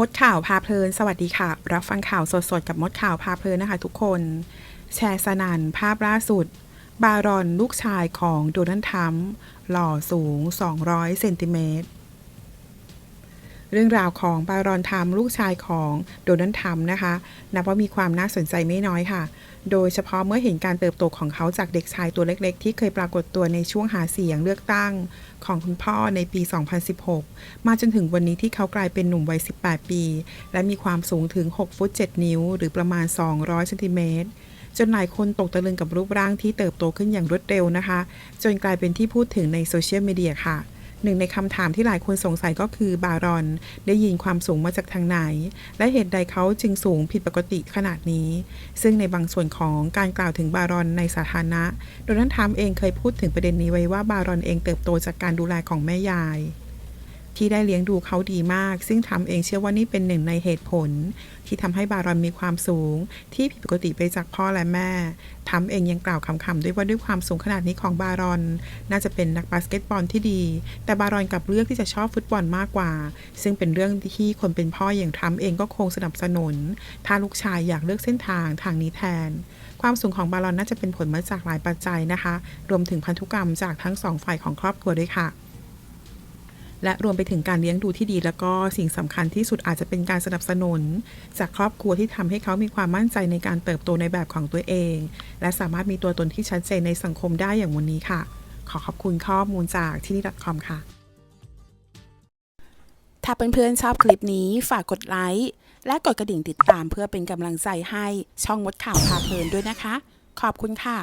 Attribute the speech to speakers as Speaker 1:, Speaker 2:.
Speaker 1: มดข่าวพาเพลิน สวัสดีค่ะ รับฟังข่าวสดๆ กับมดข่าวพาเพลินนะคะทุกคน แชร์สนันภาพล่าสุด บารอนลูกชายของโดนัลด์ทรัมป์หล่อสูง 200 เซนติเมตร เรื่องราวของบารอนทรัมลูกชายของโดนัลด์ทรัมนะคะ นับว่ามีความน่าสนใจไม่น้อยค่ะ โดยเฉพาะเมื่อเห็นการเติบโตของเขาจากเด็กชายตัวเล็กๆ ที่เคยปรากฏตัวในช่วงหาเสียงเลือกตั้งของคุณพ่อในปี 2016 มาจนถึงวันนี้ที่เขากลายเป็นหนุ่มวัย 18 ปี และมีความสูงถึง 6 ฟุต 7 นิ้ว หรือประมาณ 200เซนติเมตรจนหลายคนตกตะลึงกับรูปร่างที่เติบโตขึ้นอย่างรวดเร็วนะคะ จนกลายเป็นที่พูดถึงในโซเชียลมีเดียค่ะ หนึ่งในคำถามที่หลายคนสงสัยก็คือบารอน ได้ยินความสูงมาจากทางไหน และเหตุใดเขาจึงสูงผิดปกติขนาดนี้ ซึ่งในบางส่วนของการกล่าวถึงบารอนในสาธารณะ โดนัลด์ทรัมป์เองเคยพูดถึงประเด็นนี้ไว้ว่าบารอนเองเติบโตจากการดูแลของแม่ยาย ที่ได้เลี้ยงดูเขาดีมาก ซึ่งทำเองเชื่อว่านี่เป็นหนึ่งในเหตุผล ที่ทำให้บารอนมีความสูง ที่ผิดปกติไปจากพ่อและแม่ทำเองยังกล่าวคำๆด้วยว่าด้วยความสูงขนาดนี้ของบารอน น่าจะเป็นนักบาสเกตบอลที่ดี แต่บารอนกลับเลือกที่จะชอบฟุตบอลมากกว่า ซึ่งเป็นเรื่องที่คนเป็นพ่ออย่างทรัมเองก็คงสนับสนุน ถ้าลูกชายอยากเลือกเส้นทางทางนี้แทนความสูงของบารอนน่าจะเป็นผลมาจากหลายปัจจัยนะคะ รวมถึงพันธุกรรมจากทั้งสองฝ่ายของครอบครัวด้วยค่ะ และรวมไปถึงการเลี้ยงดูที่ดี แล้วก็สิ่งสำคัญที่สุดอาจจะเป็นการสนับสนุน จากครอบครัวที่ทำให้เขามีความมั่นใจในการเติบโตในแบบของตัวเอง และสามารถมีตัวตนที่ชัดเจนในสังคมได้อย่างวันนี้ค่ะ ขอขอบคุณข้อมูลจากที่นี่ .com ค่ะ ถ้าเพื่อนๆชอบคลิปนี้ฝากกดไลค์และกดกระดิ่งติดตามเพื่อเป็นกำลังใจให้ช่องมดข่าวพาเพลินด้วยนะคะ ขอบคุณค่ะ